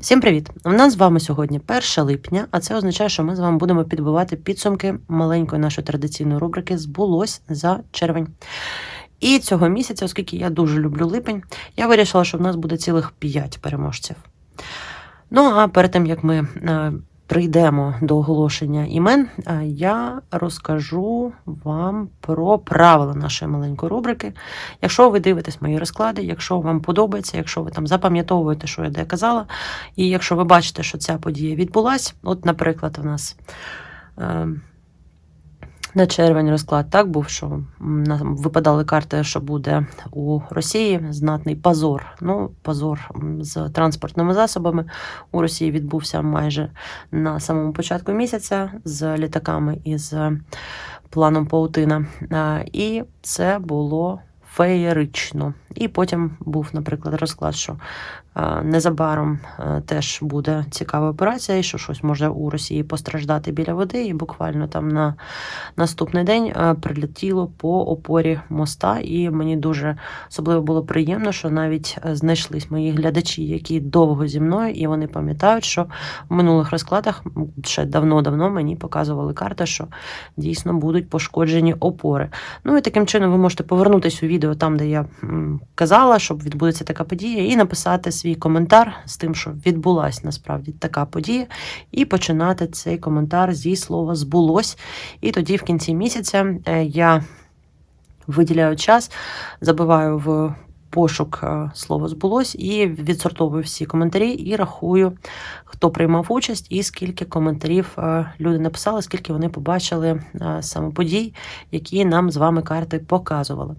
Всім привіт! У нас з вами сьогодні 1 липня, а це означає, що ми з вами будемо підбивати підсумки маленької нашої традиційної рубрики Збулось за червень. І цього місяця, оскільки я дуже люблю липень, я вирішила, що в нас буде цілих 5 переможців. Ну а перед тим як ми е, прийдемо до оголошення імен, я розкажу вам про правила нашої маленької рубрики. Якщо ви дивитесь мої розклади, якщо вам подобається, якщо ви там запам'ятовуєте, що я де казала, і якщо ви бачите, що ця подія відбулася, от, наприклад, у нас. На червень розклад так був, що випадали карти, що буде у Росії знатний позор. Ну, позор з транспортними засобами у Росії відбувся майже на самому початку місяця з літаками і з планом Паутина. І це було феєрично. І потім був, наприклад, розклад, що незабаром теж буде цікава операція, і що щось може у Росії постраждати біля води, і буквально там на наступний день прилетіло по опорі моста. І мені дуже особливо було приємно, що навіть знайшлись мої глядачі, які довго зі мною, і вони пам'ятають, що в минулих розкладах ще давно-давно мені показували карти, що дійсно будуть пошкоджені опори. Ну і таким чином ви можете повернутися у відео там, де я казала, що відбудеться така подія, і написати свій коментар з тим, що відбулася насправді така подія, і починати цей коментар зі слова збулось. І тоді в кінці місяця е, я виділяю час, забиваю в пошук е, слово збулось і відсортовую всі коментарі і рахую, хто приймав участь, і скільки коментарів е, люди написали, скільки вони побачили е, саме подій, які нам з вами карти показували.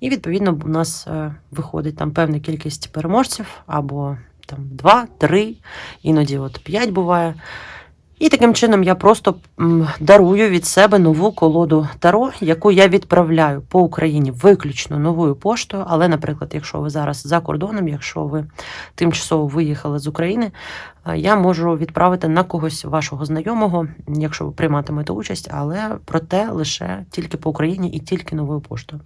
І відповідно у нас виходить там певна кількість переможців або там два, три, іноді от п'ять буває. І таким чином я просто дарую від себе нову колоду Таро, яку я відправляю по Україні виключно новою поштою. Але, наприклад, якщо ви зараз за кордоном, якщо ви тимчасово виїхали з України, е, я можу відправити на когось вашого знайомого, якщо ви прийматимете участь, але проте лише тільки по Україні і тільки новою поштою.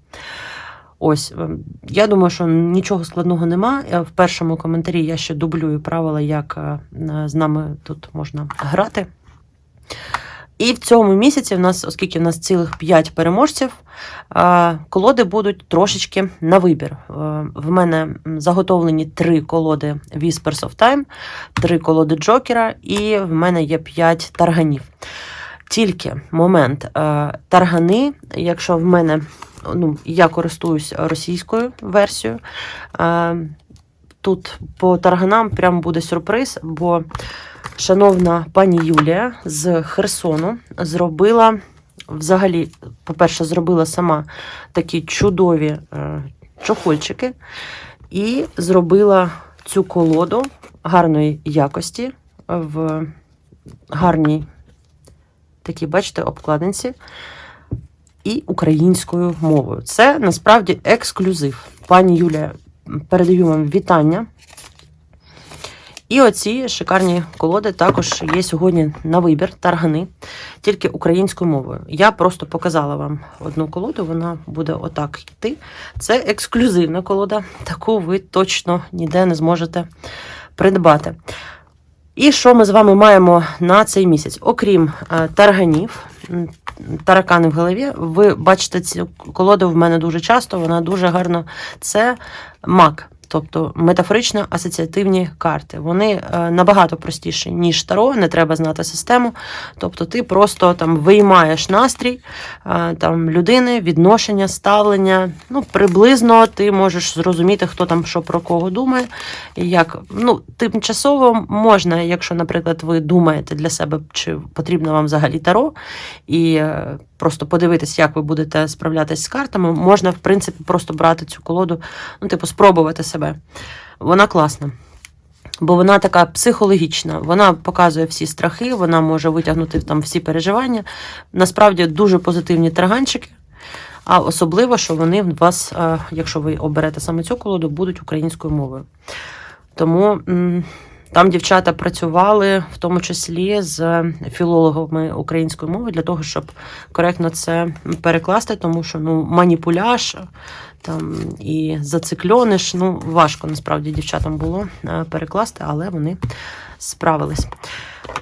Ось, ем, я думаю, що нічого складного нема. Е, В першому коментарі я ще дублюю правила, як е, з нами тут можна грати. І в цьому місяці, в нас, оскільки в нас цілих 5 переможців, е, колоди будуть трошечки на вибір. Е, В мене заготовлені три колоди Whispers of Time, три колоди Джокера, і в мене є 5 тарганів. Тільки момент е, таргани, якщо в мене ну, я користуюсь російською версією. е, Тут по тарганам прям буде сюрприз, бо шановна пані Юлія з Херсону зробила взагалі, по-перше, зробила сама такі чудові е, чохольчики і зробила цю колоду гарної якості в гарній такій, бачите, обкладинці і українською мовою. Це насправді ексклюзив. Пані Юлія, передаю вам вітання. І оці шикарні колоди також є сьогодні на вибір, таргани, тільки українською мовою. Я просто показала вам одну колоду, вона буде отак йти. Це ексклюзивна колода, таку ви точно ніде не зможете придбати. І що ми з вами маємо на цей місяць? Окрім е, тарганів, таракани в голові, ви бачите цю колоду в мене дуже часто, вона дуже гарно. Це мак. Тобто метафорично асоціативні карти. Вони е, набагато простіші, ніж таро, не треба знати систему. Тобто ти просто там виймаєш настрій е, там, людини, відношення, ставлення. Ну, приблизно ти можеш зрозуміти, хто там що про кого думає. Як. Ну, тимчасово можна, якщо, наприклад, ви думаєте для себе, чи потрібно вам взагалі таро, і е, просто подивитись, як ви будете справлятися з картами, можна, в принципі, просто брати цю колоду, ну, типу, спробувати себе. Вона класна. Бо вона така психологічна, вона показує всі страхи, вона може витягнути там всі переживання. Насправді дуже позитивні траганчики. А особливо, що вони в вас, е, якщо ви оберете саме цю колоду, будуть українською мовою. Тому там дівчата працювали в тому числі з філологами української мови для того, щоб коректно це перекласти, тому що ну, маніпуляж там і зацикльониш. Ну, важко насправді дівчатам було е, перекласти, але вони справились.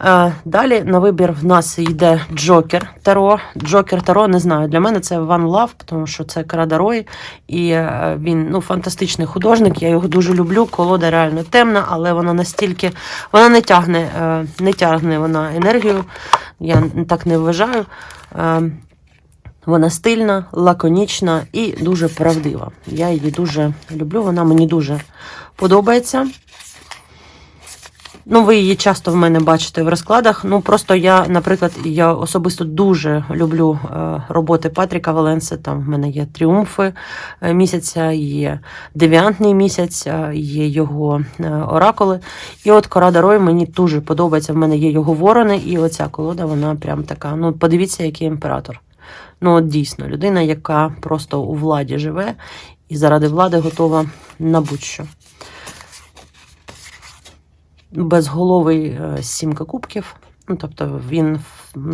Е, Далі на вибір в нас йде Джокер Таро. Джокер Таро, не знаю. Для мене це One Love, тому що це Карадарой, і е, він ну, фантастичний художник. Я його дуже люблю. Колода реально темна, але вона настільки вона не тягне, е, не тягне вона енергію. Я так не вважаю. Вона стильна, лаконічна і дуже правдива. Я її дуже люблю, вона мені дуже подобається. Ну, ви її часто в мене бачите в розкладах. Ну, просто я, наприклад, я особисто дуже люблю е, роботи Патріка Валенси. Там в мене є тріумфи е, місяця, є девіантний місяць, е, є його оракули. І от Корада Рой мені дуже подобається. В мене є його ворони, і оця колода, вона прям така. Ну, подивіться, який імператор. Ну, от дійсно, людина, яка просто у владі живе і заради влади готова на будь-що безголовий е, сімка кубків. Ну, тобто він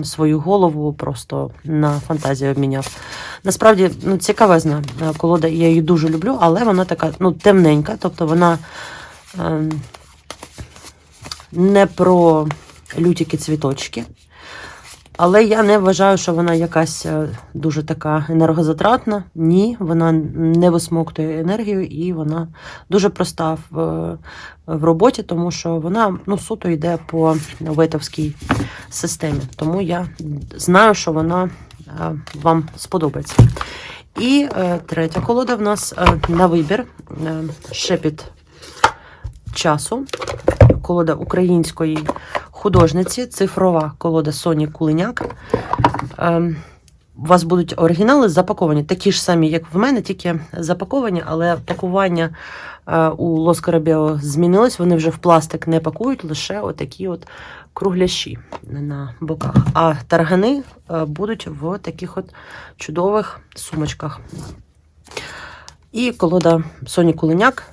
свою голову просто на фантазію обміняв. Насправді, ну, цікавезна е, колода, я її дуже люблю, але вона така ну, темненька, тобто вона е, не про лютіки цвіточки. Але я не вважаю, що вона якась е, дуже така енергозатратна. Ні, вона не висмоктує енергію і вона дуже проста в, е, в роботі, тому що вона ну, суто йде по ветовській системі. Тому я знаю, що вона е, вам сподобається. І е, третя колода в нас е, на вибір е, шепіт часу. Колода української художниці, цифрова колода Соні Кулиняк. Ем, у вас будуть оригінали запаковані, такі ж самі, як в мене, тільки запаковані, але пакування е, у Лос Карабео змінилось. Вони вже в пластик не пакують, лише отакі от кругляші на боках. А таргани е, будуть в таких от чудових сумочках. І колода Соні Кулиняк.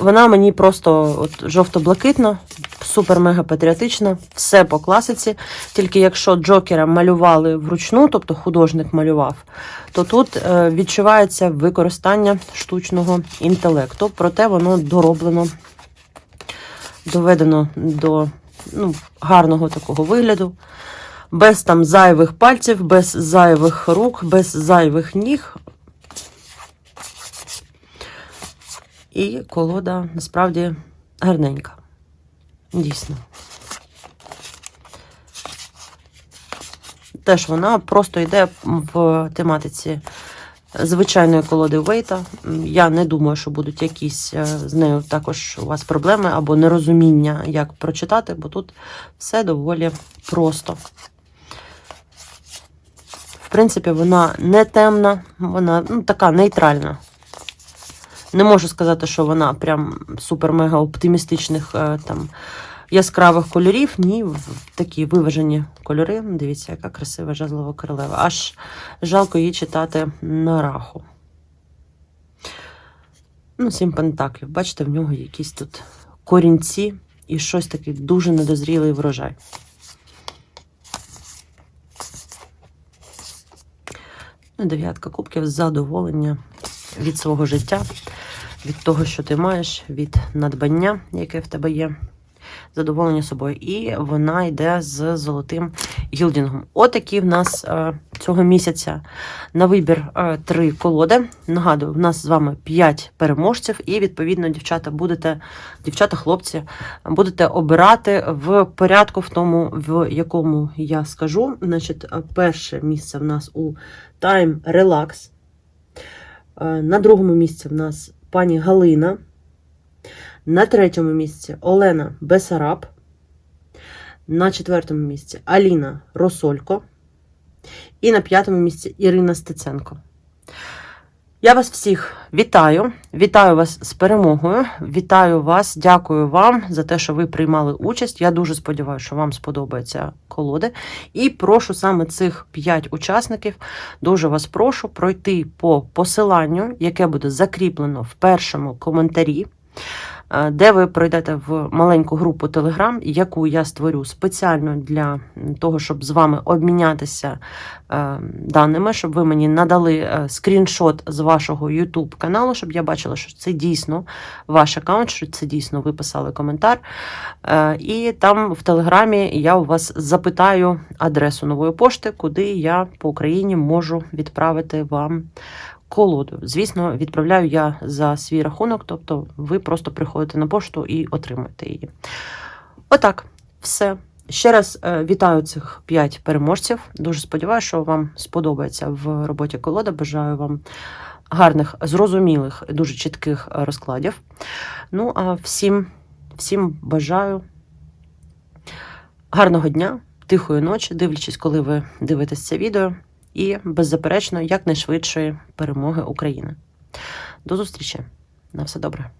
Вона мені просто от жовто-блакитна, супер-мега патріотична, все по класиці. Тільки якщо Джокера малювали вручну, тобто художник малював, то тут е, відчувається використання штучного інтелекту, проте воно дороблено, доведено до ну, гарного такого вигляду. Без там зайвих пальців, без зайвих рук, без зайвих ніг. І колода насправді гарненька. Дійсно. Теж вона просто йде в тематиці звичайної колоди Вейта. Я не думаю, що будуть якісь е, з нею також у вас проблеми або нерозуміння, як прочитати, бо тут все доволі просто. В принципі, вона не темна, вона ну, така нейтральна. Не можу сказати, що вона прям супер-мега оптимістичних е, там яскравих кольорів. Ні, такі виважені кольори. Дивіться, яка красива жезлова королева. Аж жалко її читати на раху. Ну, сім пентаклів. Бачите, в нього якісь тут корінці і щось таке дуже недозрілий врожай. Дев'ятка кубків задоволення від свого життя, від того, що ти маєш, від надбання, яке в тебе є, задоволення собою. І вона йде з золотим гілдінгом. Отакі в нас е, цього місяця на вибір е, три колоди. Нагадую, в нас з вами 5 переможців, і відповідно, дівчата будете, дівчата, хлопці, будете обирати в порядку, в тому, в якому я скажу. Значить, перше місце в нас у Time Relax. Е, На другому місці в нас пані Галина. На третьому місці Олена Бесараб. На четвертому місці Аліна Росолько. І на п'ятому місці Ірина Стеценко. Я вас всіх вітаю. Вітаю вас з перемогою. Вітаю вас, дякую вам за те, що ви приймали участь. Я дуже сподіваюся, що вам сподобаються колоди. І прошу саме цих 5 учасників Дуже вас прошу пройти по посиланню, яке буде закріплено в першому коментарі. Де ви пройдете в маленьку групу Telegram, яку я створю спеціально для того, щоб з вами обмінятися е, даними, щоб ви мені надали е, скріншот з вашого YouTube каналу, щоб я бачила, що це дійсно ваш аккаунт, що це дійсно ви писали коментар. Е, І там в Телеграмі я у вас запитаю адресу нової пошти, куди я по Україні можу відправити вам колоду. Звісно, відправляю я за свій рахунок, тобто ви просто приходите на пошту і отримуєте її. Отак, все. Ще раз е, вітаю цих п'ять переможців. Дуже сподіваюся, що вам сподобається в роботі колода. Бажаю вам гарних, зрозумілих, дуже чітких е, розкладів. Ну, а всім, всім бажаю гарного дня, тихої ночі, дивлячись, коли ви дивитесь це відео, і беззаперечно якнайшвидшої перемоги України. До зустрічі! На все добре!